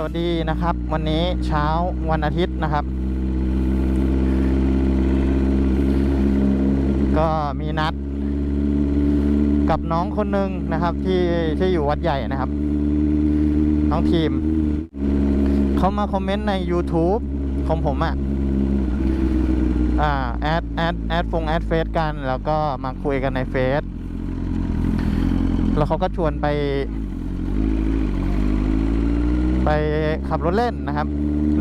สวัสดีนะครับ วันนี้เช้าวันอาทิตย์นะครับ ก็มีนัด กับน้องคนหนึ่งนะครับ ที่ที่อยู่วัดใหญ่นะครับ น้องทีม เขามาคอมเมนต์ใน YouTube ของผมอะ่ะอ่าแอดแอดแอดฟงแอดเฟซกัน แล้วก็มาคุยกันในเฟซแล้วเขาก็ชวนไป ไปขับรถเล่นนะครับ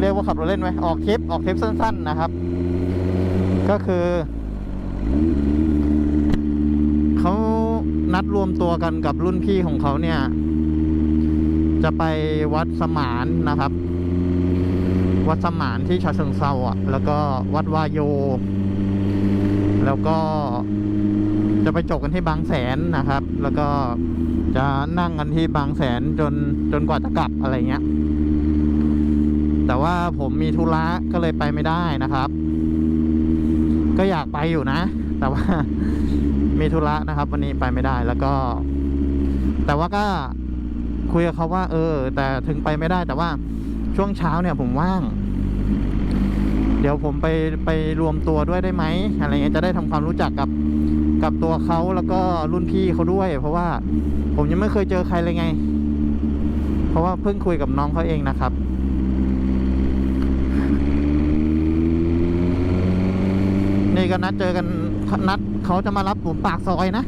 เรียกว่าขับรถเล่นไหมออกทริปออกทริปสั้น ๆนะครับ ก็คือเขานัดรวมตัวกันกับรุ่นพี่ของเขาเนี่ย จะไปวัดสมานนะครับ วัดสมานที่ฉะเชิงเซาอะ แล้วก็วัดวายโย แล้วก็จะไปจบกันที่บางแสนนะครับ แล้วก็จะนั่งกันที่บางแสนจนจนกว่าจะกลับอะไรเงี้ย แต่ว่าผมมีธุระก็เลยไปไม่ได้นะครับ ก็อยากไปอยู่นะ แต่ว่ามีธุระนะครับ วันนี้ไปไม่ได้แล้วก็ แต่ว่าก็คุยกับเขาว่า เออ แต่ถึงไปไม่ได้แต่ว่าช่วงเช้าเนี่ยผมว่าง เดี๋ยวผมไปไปรวมตัวด้วยได้ไหมอะไรเงี้ยจะได้ทำความรู้จักกับกับตัวเขาแล้วก็รุ่นพี่เขาด้วย เพราะว่าผมยังไม่เคยเจอใครเลยไง เพราะว่าเพิ่งคุยกับน้องเขาเองนะครับ นี่ ก็นัดเจอกันนัดเขาจะมารับผมปากซอยนะ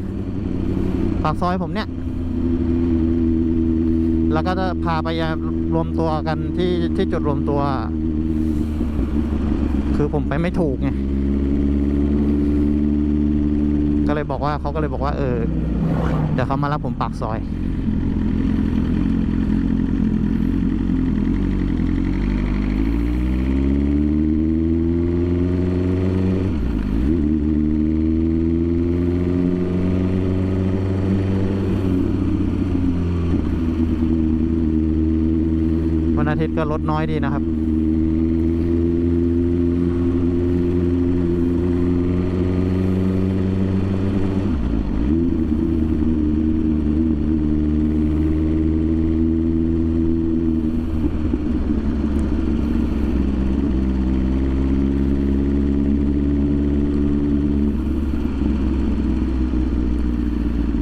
ปากซอยผมเนี่ย แล้วก็จะพาไปรวมตัวกันที่ที่จุดรวมตัว คือผมไปไม่ถูกไงก็เลยบอกว่าเขาก็เลยบอกว่า เออเดี๋ยวเขามารับผมปากซอย วันอาทิตย์ก็ลดน้อยดีนะครับ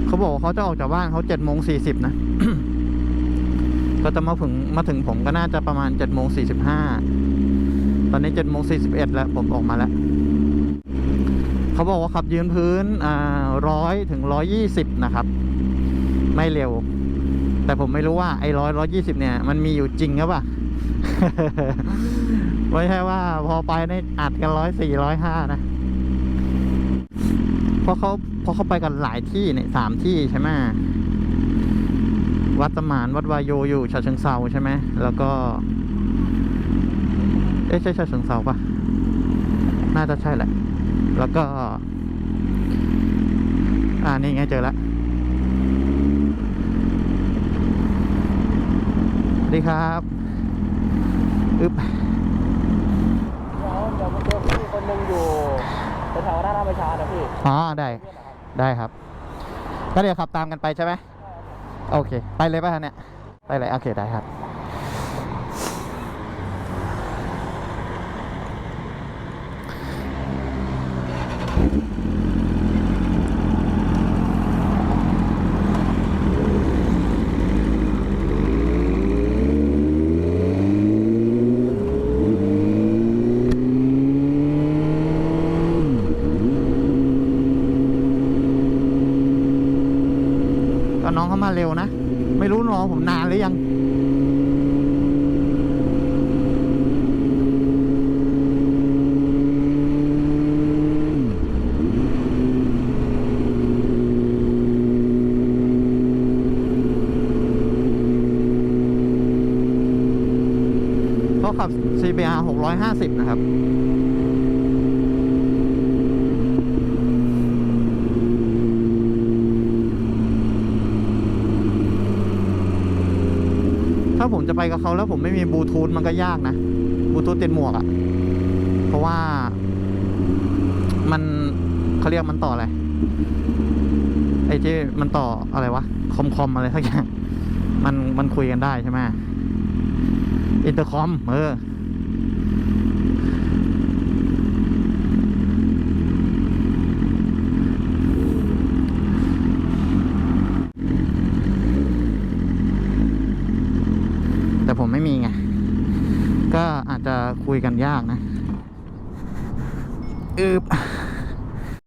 เขาบอกเขาจะออกจากบ้านเขาเจ็ดโมงสี่สิบนะ ก็จะมาถึงมาถึงผมก็น่าจะประมาณเจ็ดโมงสี่สิบห้าตอนนี้เจ็ดโมงสี่สิบเอ็ดแล้วผมออกมาแล้ว เขาบอกว่าขับยืนพื้นอ่าร้อยถึงร้อยี่สิบนะครับ ไม่เร็ว แต่ผมไม่รู้ว่าไอ้ร้อยร้อยี่สิบเนี่ย มันมีอยู่จริงหรือเปล่าไม่ใช่ว่าพอไปในอัดกันร้อยสี่ร้อยห้านะเพราะเขาเพราะเขาไปกันหลายที่เนี่ยสามที่ใช่ไหม วัดสมานวัดวายโยอยู่ฉะเชิงเซาใช่ไหมแล้วก็ เอ๊ะใช่ฉะเชิงเซาปะน่าจะใช่แหละ แล้วก็ อ่านี่ไงเจอแล้วสวัสดีครับอึ๊บเดี๋ยวเดี๋ยวผมเจอพี่คนหนึ่งอยู่แถวๆหน้าราชประชานะพี่อ๋อได้ได้ครับ ก็เดี๋ยวขับตามกันไปใช่ไหม โอเค ไปเลยป่ะฮะเนี่ย ไปเลย โอเค ได้ครับ ก็น้องเขามาเร็วนะ ไม่รู้รอผมนานหรือยังเขาขับ CBR 650 นะครับาผมจะไปกับเขาแล้วผมไม่มีบลูทูธมันก็ยากนะบลูทูธติดหมวกอะ่ะ เพราะว่ามันเขาเรียกมันต่ออะไรไอ้ที่มันต่ออะไรวะคอมคอมอะไรสักอย่างมันมันคุยกันได้ใช่ไหมอินเตอร์คอมเออ แต่ผมไม่มีไง ก็อาจจะคุยกันยากนะอืบ